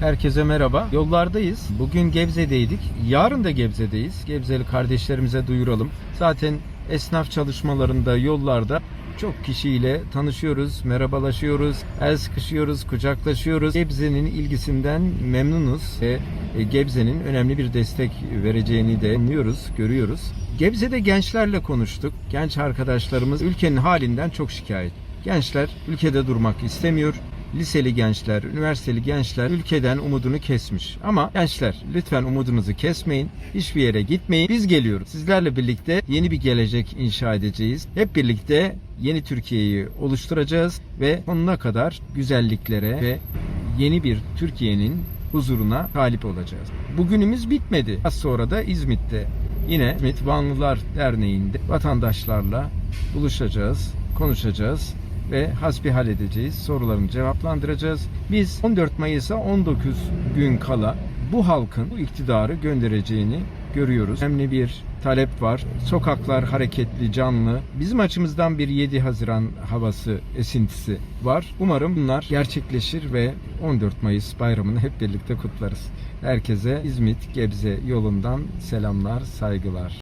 Herkese merhaba. Yollardayız. Bugün Gebze'deydik. Yarın da Gebze'deyiz. Gebzeli kardeşlerimize duyuralım. Zaten esnaf çalışmalarında, yollarda çok kişiyle tanışıyoruz, merhabalaşıyoruz, el sıkışıyoruz, kucaklaşıyoruz. Gebze'nin ilgisinden memnunuz ve e, Gebze'nin önemli bir destek vereceğini de anlıyoruz, görüyoruz. Gebze'de gençlerle konuştuk. Genç arkadaşlarımız ülkenin halinden çok şikayet. Gençler ülkede durmak istemiyor. Liseli gençler, üniversiteli gençler ülkeden umudunu kesmiş. Ama gençler lütfen umudunuzu kesmeyin. Hiçbir yere gitmeyin. Biz geliyoruz. Sizlerle birlikte yeni bir gelecek inşa edeceğiz. Hep birlikte yeni Türkiye'yi oluşturacağız ve sonuna kadar güzelliklere ve yeni bir Türkiye'nin huzuruna talip olacağız. Bugünümüz bitmedi. Az sonra da İzmit'te yine İzmit Vanlılar Derneği'nde vatandaşlarla buluşacağız, konuşacağız ve hasbihal edeceğiz. Sorularını cevaplandıracağız. Biz 14 Mayıs'a 19 gün kala bu halkın bu iktidarı göndereceğini görüyoruz. Önemli bir talep var. Sokaklar hareketli, canlı. Bizim açımızdan bir 7 Haziran havası, esintisi var. Umarım bunlar gerçekleşir ve 14 Mayıs bayramını hep birlikte kutlarız. Herkese İzmit Gebze yolundan selamlar, saygılar.